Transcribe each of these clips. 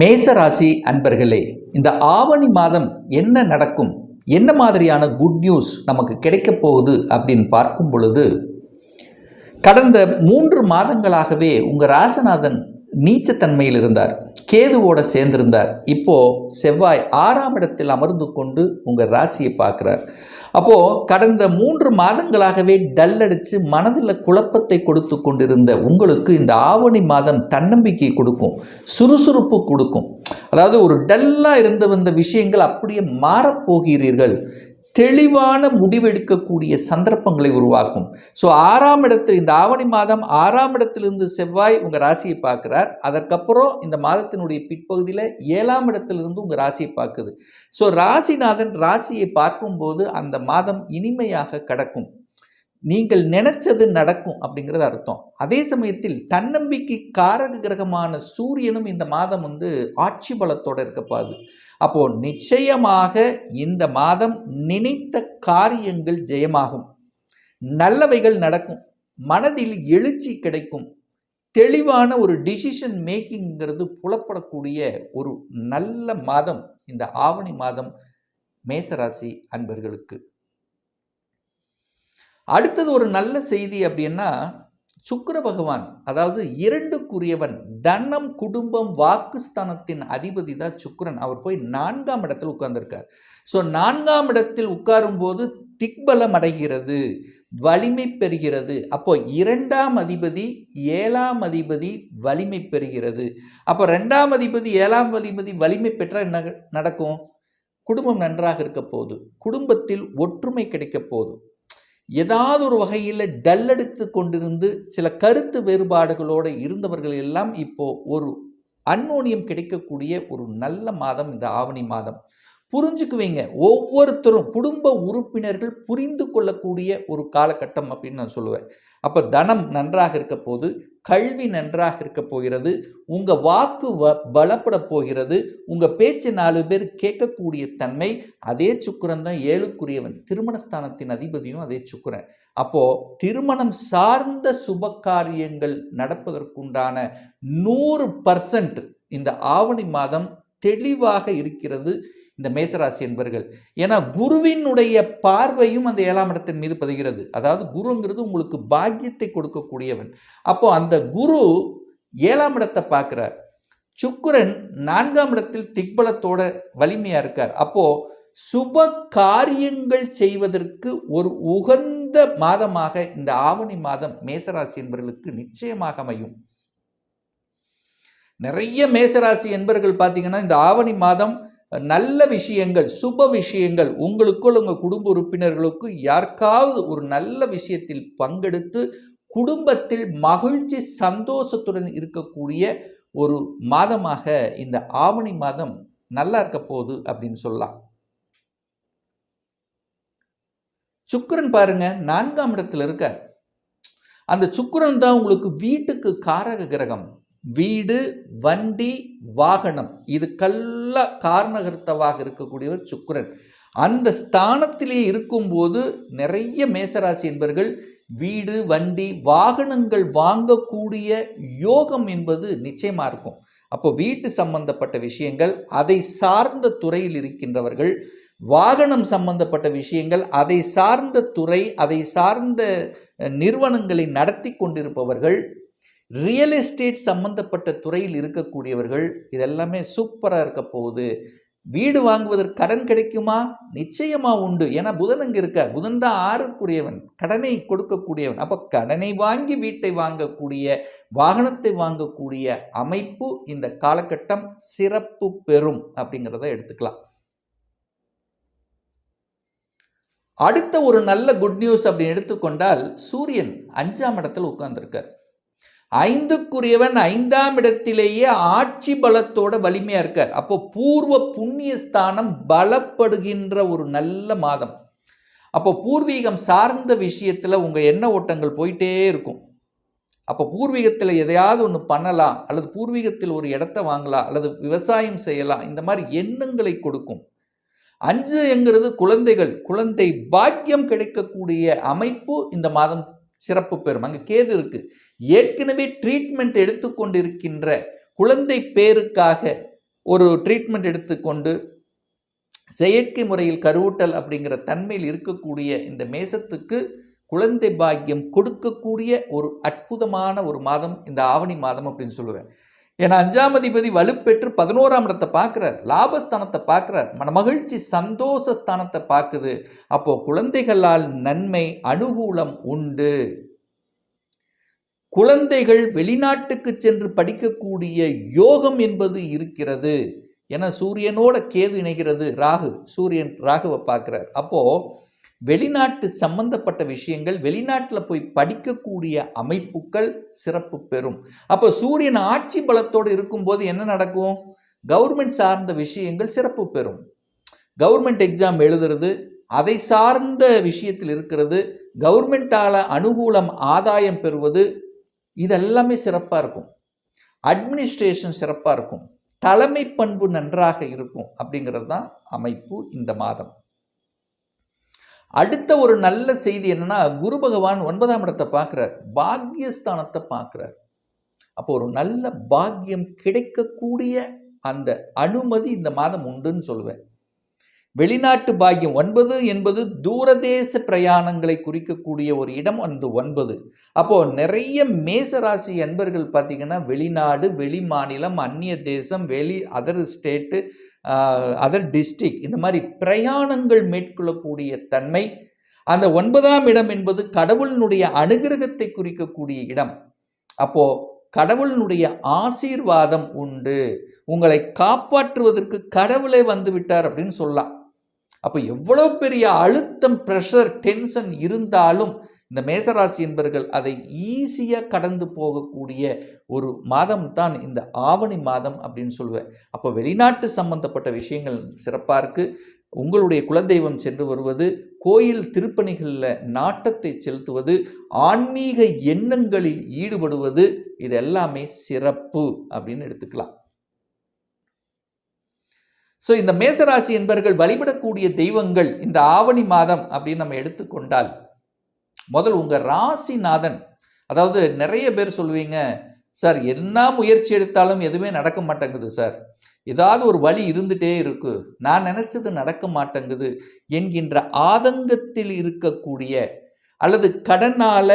மேசராசி அன்பர்களே இந்த ஆவணி மாதம் என்ன நடக்கும்? என்ன மாதிரியான குட் நியூஸ் நமக்கு கிடைக்க போகுது அப்படின்னு பார்க்கும் பொழுது கடந்த மூன்று மாதங்களாகவே உங்கள் ராசநாதன் நீச்சத்தன்மையில் இருந்தார் கேதுவோட சேர்ந்திருந்தார். இப்போ செவ்வாய் ஆறாம் இடத்தில் அமர்ந்து கொண்டு உங்கள் ராசியை பார்க்குறார். அப்போது கடந்த மூன்று மாதங்களாகவே டல் அடித்து மனதில் குழப்பத்தை கொடுத்து கொண்டிருந்த உங்களுக்கு இந்த ஆவணி மாதம் தன்னம்பிக்கை கொடுக்கும் சுறுசுறுப்பு கொடுக்கும். அதாவது ஒரு டல்லாக இருந்த வந்த விஷயங்கள் அப்படியே மாறப்போகிறீர்கள் தெளிவான முடிவெடுக்கக்கூடிய சந்தர்ப்பங்களை உருவாக்கும். ஸோ ஆறாம் இடத்தில் இந்த ஆவணி மாதம் ஆறாம் இடத்திலிருந்து செவ்வாய் உங்கள் ராசியை பார்க்குறார். அதற்கப்புறம் இந்த மாதத்தினுடைய பிற்பகுதியில் ஏழாம் இடத்திலிருந்து உங்கள் ராசியை பார்க்குது. ஸோ ராசிநாதன் ராசியை பார்க்கும்போது அந்த மாதம் இனிமையாக கடக்கும். நீங்கள் நினைச்சது நடக்கும் அப்படிங்கிறது அர்த்தம். அதே சமயத்தில் தன்னம்பிக்கை காரக கிரகமான சூரியனும் இந்த மாதம் வந்து ஆட்சி பலத்தோடு இருக்கப்பாது அப்போ நிச்சயமாக இந்த மாதம் நினைத்த காரியங்கள் ஜெயமாகும். நல்லவைகள் நடக்கும். மனதில் எழுச்சி கிடைக்கும். தெளிவான ஒரு டிசிஷன் மேக்கிங்கிறது புலப்படக்கூடிய ஒரு நல்ல மாதம். இந்த ஆவணி மாதம் மேசராசி அன்பர்களுக்கு. அடுத்தது ஒரு நல்ல செய்தி அப்படின்னா சுக்கர பகவான் அதாவது இரண்டுக்குரியவன் தனம் குடும்பம் வாக்குஸ்தானத்தின் அதிபதி தான் சுக்கரன். அவர் போய் நான்காம் இடத்தில் உட்கார்ந்துருக்கார். ஸோ நான்காம் இடத்தில் உட்காரும் போது திக்பலம் அடைகிறது வலிமை பெறுகிறது. அப்போ இரண்டாம் அதிபதி ஏழாம் அதிபதி வலிமை பெறுகிறது. அப்போ ரெண்டாம் அதிபதி ஏழாம் அதிபதி வலிமை பெற்றால் என்ன நடக்கும்? குடும்பம் நன்றாக இருக்க போகுது. குடும்பத்தில் ஒற்றுமை கிடைக்க போகுது. ஏதாவது ஒரு வகையில் டல்லடித்து கொண்டிருந்து சில கருத்து வேறுபாடுகளோடு இருந்தவர்கள் எல்லாம் இப்போ ஒரு அன்னோனியம் கிடைக்கக்கூடிய ஒரு நல்ல மாதம் இந்த ஆவணி மாதம். புரிஞ்சுக்குவீங்க. ஒவ்வொருத்தரும் குடும்ப உறுப்பினர்கள் புரிந்து கொள்ளக்கூடிய ஒரு காலகட்டம் அப்படின்னு நான் சொல்லுவேன். அப்போ தனம் நன்றாக இருக்க போது கல்வி நன்றாக இருக்க போகிறது உங்கள் வாக்கு வ பலப்பட போகிறது உங்கள் பேச்சு நாலு பேர் கேட்கக்கூடிய தன்மை அதே சுக்கரன் தான் ஏழுக்குரியவன். திருமணஸ்தானத்தின் அதிபதியும் அதே சுக்கரன். அப்போது திருமணம் சார்ந்த சுப காரியங்கள் நடப்பதற்குண்டான நூறு பர்சன்ட் இந்த ஆவணி மாதம் தெளிவாக இருக்கிறது. இந்த மேசராசி என்பர்கள். ஏன்னா குருவினுடைய பார்வையும் அந்த ஏழாம் இடத்தின் மீது பதிகிறது. அதாவது குருங்கிறது உங்களுக்கு பாக்கியத்தை கொடுக்கக்கூடியவன். அப்போ அந்த குரு ஏழாம் இடத்தை பார்க்குறார். சுக்குரன் நான்காம் இடத்தில் திக்பலத்தோட வலிமையாக இருக்கார். அப்போ சுப காரியங்கள் செய்வதற்கு ஒரு உகந்த மாதமாக இந்த ஆவணி மாதம் மேசராசி என்பவர்களுக்கு நிச்சயமாக அமையும். நிறைய மேசராசி என்பர்கள் பார்த்தீங்கன்னா இந்த ஆவணி மாதம் நல்ல விஷயங்கள் சுப விஷயங்கள் உங்களுக்குள் உங்கள் குடும்ப உறுப்பினர்களுக்கு யாருக்காவது ஒரு நல்ல விஷயத்தில் பங்கெடுத்து குடும்பத்தில் மகிழ்ச்சி சந்தோஷத்துடன் இருக்கக்கூடிய ஒரு மாதமாக இந்த ஆவணி மாதம் நல்லா இருக்க போகுது அப்படின்னு சொல்லலாம். சுக்கரன் பாருங்க நான்காம் இடத்துல இருக்கார். அந்த சுக்கரன் தான் உங்களுக்கு வீட்டுக்கு காரக கிரகம். வீடு வண்டி வாகனம். இதுக்கெல்லாம் காரணகர்த்தவாக இருக்கக்கூடியவர் சுக்கரன். அந்த ஸ்தானத்திலே இருக்கும்போது நிறைய மேசராசி என்பர்கள் வீடு வண்டி வாகனங்கள் வாங்கக்கூடிய யோகம் என்பது நிச்சயமாக இருக்கும். அப்போ வீட்டு சம்பந்தப்பட்ட விஷயங்கள் அதை சார்ந்த துறையில் இருக்கின்றவர்கள் வாகனம் சம்பந்தப்பட்ட விஷயங்கள் அதை சார்ந்த துறை அதை சார்ந்த நிறுவனங்களை நடத்தி கொண்டிருப்பவர்கள் ரியல் எஸ்டேட் சம்மந்தப்பட்ட துறையில் இருக்கக்கூடியவர்கள் இதெல்லாமே சூப்பராக இருக்க போகுது. வீடு வாங்குவதற்கு கடன் கிடைக்குமா? நிச்சயமாக உண்டு. ஏன்னா புதன் அங்கே இருக்கார். புதன் தான் ஆறுக்குரியவன். கடனை கொடுக்கக்கூடியவன். அப்போ கடனை வாங்கி வீட்டை வாங்கக்கூடிய வாகனத்தை வாங்கக்கூடிய அமைப்பு இந்த காலகட்டம் சிறப்பு பெறும் அப்படிங்கிறத எடுத்துக்கலாம். அடுத்த ஒரு நல்ல குட் நியூஸ் அப்படின்னு எடுத்துக்கொண்டால் சூரியன் அஞ்சாம் இடத்தில் உட்கார்ந்துருக்கார். ஐந்துக்குரியவன் ஐந்தாம் இடத்திலேயே ஆட்சி பலத்தோட வலிமையா இருக்கார். அப்போ பூர்வ புண்ணிய ஸ்தானம் பலப்படுகின்ற ஒரு நல்ல மாதம். அப்போ பூர்வீகம் சார்ந்த விஷயத்தில் உங்கள் எண்ண ஓட்டங்கள் போயிட்டே இருக்கும். அப்போ பூர்வீகத்தில் எதையாவது ஒன்று பண்ணலாம் அல்லது பூர்வீகத்தில் ஒரு இடத்த வாங்கலாம் அல்லது விவசாயம் செய்யலாம் இந்த மாதிரி எண்ணங்களை கொடுக்கும். அஞ்சு என்கிறது குழந்தைகள் குழந்தை பாக்கியம் கிடைக்கக்கூடிய அமைப்பு இந்த மாதம் சிறப்பு பெறும். அங்கே கேது இருக்கு. ஏற்கனவே ட்ரீட்மெண்ட் எடுத்துக்கொண்டிருக்கின்ற குழந்தை பேருக்காக ஒரு ட்ரீட்மெண்ட் எடுத்துக்கொண்டு செயற்கை முறையில் கருவூட்டல் அப்படிங்கிற தன்மையில் இருக்கக்கூடிய இந்த மேசத்துக்கு குழந்தை பாக்கியம் கொடுக்கக்கூடிய ஒரு அற்புதமான ஒரு மாதம் இந்த ஆவணி மாதம் அப்படின்னு சொல்லுவேன். ஏன்னா அஞ்சாம் அதிபதி வலுப்பெற்று பதினோராம் இடத்தை பார்க்குறார். லாபஸ்தானத்தை பார்க்குறார். மன மகிழ்ச்சி சந்தோஷ ஸ்தானத்தை பார்க்குது. அப்போது குழந்தைகளால் நன்மை அனுகூலம் உண்டு. குழந்தைகள் வெளிநாட்டுக்கு சென்று படிக்கக்கூடிய யோகம் என்பது இருக்கிறது. என சூரியனோட கேது இணைகிறது. ராகு சூரியன் ராகுவை பார்க்குறார். அப்போது வெளிநாட்டு சம்பந்தப்பட்ட விஷயங்கள் வெளிநாட்டில் போய் படிக்கக்கூடிய அமைப்புகள் சிறப்பு பெறும். அப்போ சூரியன் ஆட்சி பலத்தோடு இருக்கும்போது என்ன நடக்கும்? கவர்மெண்ட் சார்ந்த விஷயங்கள் சிறப்பு பெறும். கவர்மெண்ட் எக்ஸாம் எழுதுறது அதை சார்ந்த விஷயத்தில் இருக்கிறது கவர்மெண்டால் அனுகூலம் ஆதாயம் பெறுவது இதெல்லாமே சிறப்பாக இருக்கும். அட்மினிஸ்ட்ரேஷன் சிறப்பாக இருக்கும். தலைமை பண்பு நன்றாக இருக்கும் அப்படிங்கிறது தான் அமைப்பு இந்த மாதம். அடுத்த ஒரு நல்ல செய்தி என்னன்னா குரு பகவான் ஒன்பதாம் இடத்தை பார்க்குறார். பாக்யஸ்தானத்தை பார்க்குறார். அப்போ ஒரு நல்ல பாக்கியம் கிடைக்கக்கூடிய அந்த அனுமதி இந்த மாதம் உண்டுன்னு சொல்லுவேன். வெளிநாட்டு பாக்கியம் ஒன்பது என்பது தூரதேச பிரயாணங்களை குறிக்கக்கூடிய ஒரு இடம் அந்த ஒன்பது. அப்போது நிறைய மேசராசி அன்பர்கள் பார்த்தீங்கன்னா வெளிநாடு வெளி மாநிலம் அந்நிய தேசம் வெளி அதர் ஸ்டேட்டு அதர் டிஸ்ட்ரிக்ட் இந்த மாதிரி பிரயாணங்கள் மேற்கொள்ளக்கூடிய தன்மை அந்த ஒன்பதாம் இடம் என்பது கடவுளினுடைய அனுகிரகத்தை குறிக்கக்கூடிய இடம். அப்போ கடவுளினுடைய ஆசீர்வாதம் உண்டு. உங்களை காப்பாற்றுவதற்கு கடவுளே வந்து விட்டார் அப்படின்னு சொல்லலாம். அப்போ எவ்வளோ பெரிய அழுத்தம் ப்ரெஷர் டென்ஷன் இருந்தாலும் இந்த மேசராசி என்பர்கள் அதை ஈஸியாக கடந்து போகக்கூடிய ஒரு மாதம் தான் இந்த ஆவணி மாதம் அப்படின்னு சொல்லுவேன். அப்போ வெளிநாட்டு சம்பந்தப்பட்ட விஷயங்கள் சிறப்பாக இருக்குது உங்களுடைய குலதெய்வம் சென்று வருவது கோயில் திருப்பணிகளில் நாட்டத்தை செலுத்துவது ஆன்மீக எண்ணங்களில் ஈடுபடுவது இது எல்லாமே சிறப்பு அப்படின்னு எடுத்துக்கலாம். ஸோ இந்த மேசராசி என்பர்கள் வழிபடக்கூடிய தெய்வங்கள் இந்த ஆவணி மாதம் அப்படின்னு நம்ம எடுத்துக்கொண்டால் முதல் உங்கள் ராசிநாதன். அதாவது நிறைய பேர் சொல்லுவீங்க சார் என்ன முயற்சி எடுத்தாலும் எதுவுமே நடக்க மாட்டேங்குது சார். ஏதாவது ஒரு வழி இருந்துகிட்டே இருக்கு. நான் நினச்சது நடக்க மாட்டேங்குது என்கின்ற ஆதங்கத்தில் இருக்கக்கூடிய அல்லது கடனால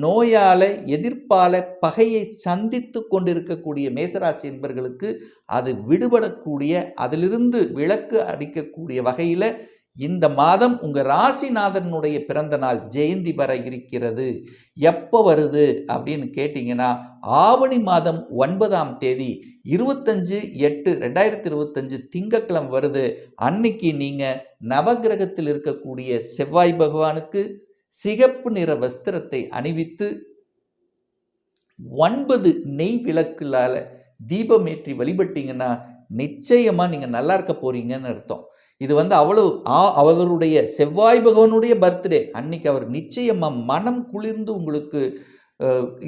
நோயால எதிர்ப்பால பகையை சந்தித்து கொண்டிருக்கக்கூடிய மேசராசி என்பர்களுக்கு அது விடுபடக்கூடிய அதிலிருந்து விளக்கு அடிக்கக்கூடிய வகையில் இந்த மாதம் உங்கள் ராசிநாதனுடைய பிறந்த நாள் ஜெயந்தி வர இருக்கிறது. எப்போ வருது அப்படின்னு கேட்டிங்கன்னா ஆவணி மாதம் ஒன்பதாம் தேதி இருபத்தஞ்சு எட்டு ரெண்டாயிரத்தி இருபத்தஞ்சு திங்கக்கிழமை வருது. அன்னைக்கு நீங்கள் நவகிரகத்தில் இருக்கக்கூடிய செவ்வாய் பகவானுக்கு சிகப்பு நிற வஸ்திரத்தை அணிவித்து ஒன்பது நெய் விளக்குலால் தீபமேற்றி வழிபட்டீங்கன்னா நிச்சயமாக நீங்கள் நல்லா இருக்க போகிறீங்கன்னு அர்த்தம். இது வந்து அவ்வளவு அவருடைய செவ்வாய் பகவானுடைய பர்த்டே. அன்னைக்கு அவர் நிச்சயமாக மனம் குளிர்ந்து உங்களுக்கு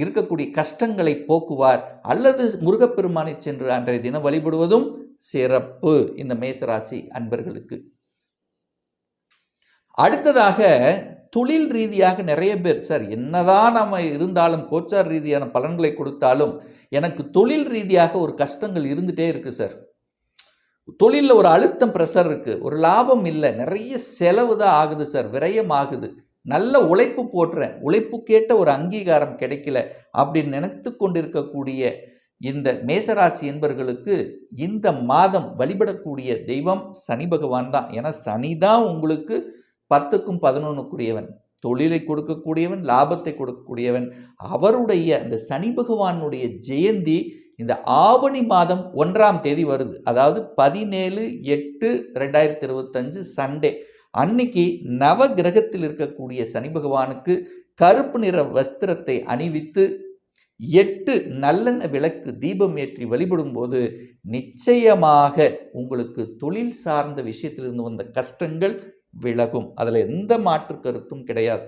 இருக்கக்கூடிய கஷ்டங்களை போக்குவார். அல்லது முருகப்பெருமானை சென்று அன்றைய தினம் வழிபடுவதும் சிறப்பு. இந்த மேசராசி அன்பர்களுக்கு. அடுத்ததாக தொழில் ரீதியாக நிறைய பேர் சார் என்னதான் நம்ம இருந்தாலும் கோச்சார் ரீதியான பலன்களை கொடுத்தாலும் எனக்கு தொழில் ரீதியாக ஒரு கஷ்டங்கள் இருந்துகிட்டே இருக்குது சார். தொழிலில் ஒரு அழுத்தம் ப்ரெஷர் இருக்குது ஒரு லாபம் இல்லை. நிறைய செலவு தான் ஆகுது சார் விரயம் ஆகுது. நல்ல உழைப்பு போட்டுறேன் உழைப்புக்கேட்ட ஒரு அங்கீகாரம் கிடைக்கல அப்படின்னு நினைத்து கொண்டிருக்கக்கூடிய இந்த மேசராசி என்பர்களுக்கு இந்த மாதம் வழிபடக்கூடிய தெய்வம் சனி பகவான் தான். ஏன்னா சனி தான் உங்களுக்கு பத்துக்கும் பதினொன்றுக்குரியவன் தொழிலை கொடுக்கக்கூடியவன் லாபத்தை கொடுக்கக்கூடியவன். அவருடைய அந்த சனி பகவானுடைய ஜெயந்தி இந்த ஆவணி மாதம் ஒன்றாம் தேதி வருது. அதாவது பதினேழு எட்டு ரெண்டாயிரத்தி இருபத்தஞ்சு சண்டே. அன்னைக்கு நவ கிரகத்தில் இருக்கக்கூடிய சனி பகவானுக்கு கருப்பு நிற வஸ்திரத்தை அணிவித்து எட்டு நல்லெண்ண விளக்கு தீபம் ஏற்றி வழிபடும் போது நிச்சயமாக உங்களுக்கு தொழில் சார்ந்த விஷயத்திலிருந்து வந்த கஷ்டங்கள் விலகும். அதில் எந்த மாற்று கருத்தும் கிடையாது.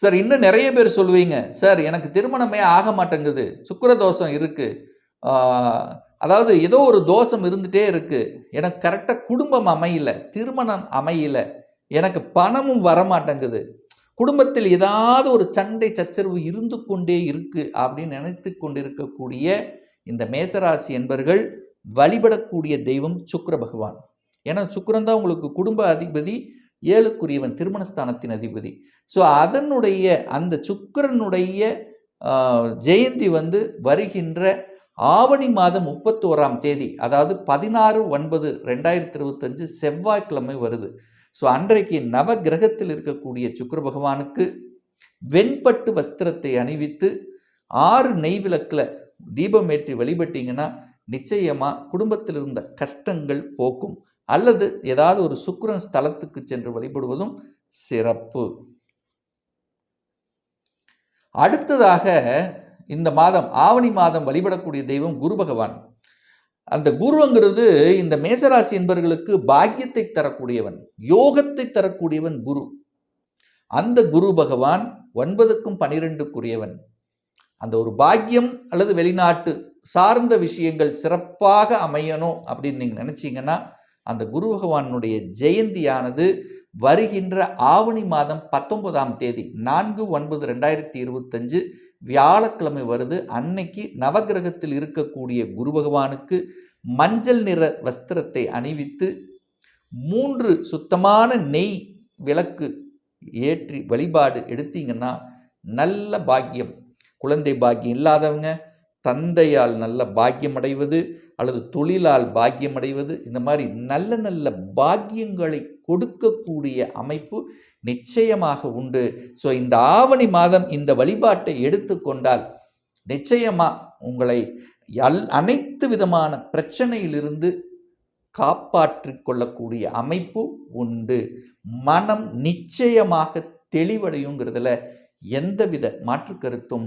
சார் இன்னும் நிறைய பேர் சொல்லுவீங்க சார் எனக்கு திருமணமே ஆக மாட்டேங்குது சுக்கர தோஷம் இருக்குது அதாவது ஏதோ ஒரு தோஷம் இருந்துகிட்டே இருக்குது எனக்கு கரெக்டாக குடும்பம் அமையல திருமணம் அமையல எனக்கு பணமும் வரமாட்டேங்குது. குடும்பத்தில் ஏதாவது ஒரு சண்டை சச்சரவு இருந்து கொண்டே இருக்குது அப்படின்னு நினைத்து கொண்டிருக்கக்கூடிய இந்த மேசராசி என்பர்கள் வழிபடக்கூடிய தெய்வம் சுக்கர பகவான். ஏன்னா சுக்கரன் தான் உங்களுக்கு குடும்ப அதிபதி ஏழுக்குரியவன் திருமணஸ்தானத்தின் அதிபதி. ஸோ அதனுடைய அந்த சுக்கிரனுடைய ஜெயந்தி வந்து வருகின்ற ஆவணி மாதம் முப்பத்தோராம் தேதி அதாவது பதினாறு ஒன்பது ரெண்டாயிரத்தி இருபத்தஞ்சு செவ்வாய்க்கிழமை வருது. ஸோ அன்றைக்கு நவ கிரகத்தில் இருக்கக்கூடிய சுக்கர பகவானுக்கு வெண்பட்டு வஸ்திரத்தை அணிவித்து ஆறு நெய் விளக்கில் தீபம் ஏற்றி வழிபட்டீங்கன்னா நிச்சயமாக குடும்பத்தில் இருந்த கஷ்டங்கள் போக்கும். அல்லது ஏதாவது ஒரு சுக்கரன் ஸ்தலத்துக்கு சென்று வழிபடுவதும் சிறப்பு. அடுத்ததாக இந்த மாதம் ஆவணி மாதம் வழிபடக்கூடிய தெய்வம் குரு பகவான். அந்த குருங்கிறது இந்த மேசராசி என்பவர்களுக்கு பாக்கியத்தை தரக்கூடியவன் யோகத்தை தரக்கூடியவன் குரு. அந்த குரு பகவான் ஒன்பதுக்கும் பனிரெண்டுக்குரியவன். அந்த ஒரு பாக்கியம் அல்லது வெளிநாட்டு சார்ந்த விஷயங்கள் சிறப்பாக அமையணும் அப்படின்னு நீங்கள் நினச்சிங்கன்னா அந்த குரு பகவானுடைய ஜெயந்தியானது வருகின்ற ஆவணி மாதம் பத்தொன்பதாம் தேதி நான்கு ஒன்பது ரெண்டாயிரத்தி இருபத்தஞ்சு வியாழக்கிழமை வருது. அன்னைக்கு நவக்கிரகத்தில் இருக்கக்கூடிய குரு பகவானுக்கு மஞ்சள் நிற வஸ்திரத்தை அணிவித்து மூன்று சுத்தமான நெய் விளக்கு ஏற்றி வழிபாடு எடுத்தீங்கன்னா நல்ல பாக்கியம். குழந்தை பாக்கியம் இல்லாதவங்க தந்தையால் நல்ல பாக்கியம் அடைவது அல்லது தொழிலால் பாக்கியம் அடைவது இந்த மாதிரி நல்ல நல்ல பாக்கியங்களை கொடுக்கக்கூடிய அமைப்பு நிச்சயமாக உண்டு. ஸோ இந்த ஆவணி மாதம் இந்த வழிபாட்டை எடுத்துக்கொண்டால் நிச்சயமாக உங்களை எல் அனைத்து விதமான பிரச்சனையிலிருந்து காப்பாற்றி கொள்ளக்கூடிய அமைப்பு உண்டு. மனம் நிச்சயமாக தெளிவடையுங்கிறதுல எந்தவித மாற்று கருத்தும்